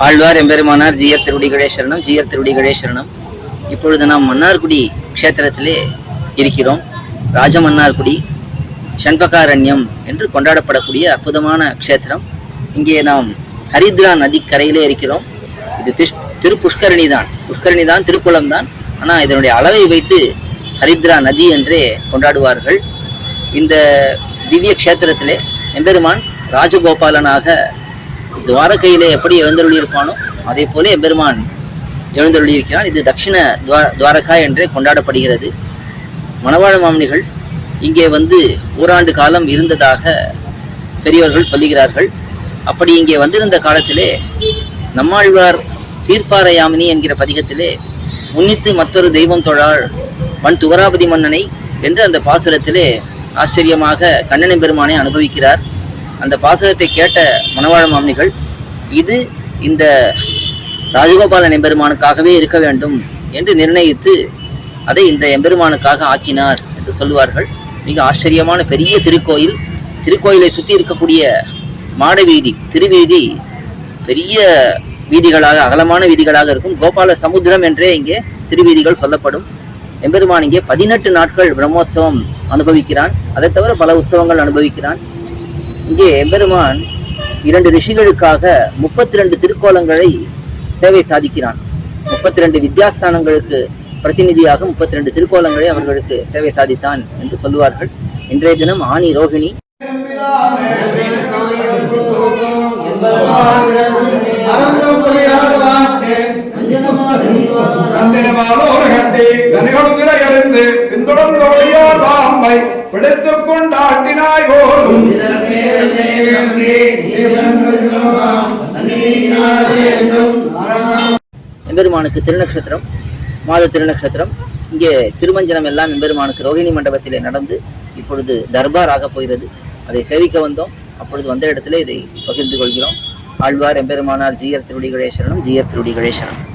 ஆழ்வார் எம்பெருமானார் GR திருடி கணேஸ்வரனும் GR திருடி கணேஸ்வரனும் இப்பொழுது நாம் மன்னார்குடி க்ஷேத்திரத்திலே இருக்கிறோம். ராஜமன்னார்குடி சண்பகாரண்யம் என்று கொண்டாடப்படக்கூடிய அற்புதமான க்ஷேத்திரம். இங்கே நாம் ஹரித்ரா நதிக்கரையிலே இருக்கிறோம். இது திஷ் திரு புஷ்கரணி தான். புஷ்கரணி தான் திருக்குளம் தான். ஆனால் இதனுடைய அளவை வைத்து ஹரித்ரா நதி என்றே கொண்டாடுவார்கள். இந்த திவ்ய க்ஷேத்திரத்திலே எம்பெருமான் ராஜகோபாலனாக துவாரகையிலே எப்படி எழுந்தருளியிருப்பானோ அதே போல எம்பெருமான் எழுந்தருளியிருக்கிறான் இது தட்சிண துவா துவாரகா என்றே கொண்டாடப்படுகிறது. மணவாழ மாமனிகள் இங்கே வந்து ஓராண்டு காலம் இருந்ததாக பெரியவர்கள் சொல்லுகிறார்கள். அப்படி இங்கே வந்திருந்த காலத்திலே நம்மாழ்வார் தீர்ப்பாரையாமினி என்கிற பதிகத்திலே உன்னித்து மற்றொரு தெய்வம் தொழாள் மண் துவராபதி மன்னனை என்று அந்த பாசுரத்திலே ஆச்சரியமாக கண்ணனை பெருமானை அனுபவிக்கிறார். அந்த பாசகத்தை கேட்ட மணவாழ மாமனிகள் இது இந்த ராஜகோபாலன் எம்பெருமானுக்காகவே இருக்க வேண்டும் என்று நிர்ணயித்து அதை இந்த எம்பெருமானுக்காக ஆக்கினார் என்று சொல்லுவார்கள். மிக ஆச்சரியமான பெரிய திருக்கோயில். திருக்கோயிலை சுற்றி இருக்கக்கூடிய மாட வீதி திருவீதி பெரிய வீதிகளாக அகலமான வீதிகளாக இருக்கும். கோபால சமுத்திரம் என்றே இங்கே திருவீதிகள் சொல்லப்படும். எம்பெருமான் இங்கே பதினெட்டு நாட்கள் பிரம்மோத்சவம் அனுபவிக்கிறான். அதை தவிர பல உற்சவங்கள் அனுபவிக்கிறான். இங்கே எம்பெருமான் இரண்டு ரிஷிகளுக்காக முப்பத்தி ரெண்டு திருக்கோலங்களை சேவை சாதிக்கிறான். முப்பத்தி ரெண்டு வித்யாஸ்தானங்களுக்கு பிரதிநிதியாக முப்பத்தி ரெண்டு திருக்கோலங்களை அவர்களுக்கு சேவை சாதித்தான் என்று சொல்லுவார்கள். இன்றைய தினம் ஆனி ரோஹிணி நந்தினமானோரகத்தை நம்மை பிடித்துக் கொண்டாட்டினாய் போலும். எம்பெருமானுக்கு திருநக்ஷத்திரம் மாத திருநக்ஷத்திரம். இங்கே திருமஞ்சனம் எல்லாம் எம்பெருமானுக்கு ரோஹிணி மண்டபத்திலே நடந்து இப்பொழுது தர்பார் ஆகப் போகிறது. அதை சேவிக்க வந்தோம். அப்பொழுது வந்த இடத்துல இதை பகிர்ந்து கொள்கிறோம். ஆழ்வார் எம்பெருமானார் ஜிஆர் திருடி கணேஸ்வரனும் ஜிஆர் திருடி கணேஸ்வரனும்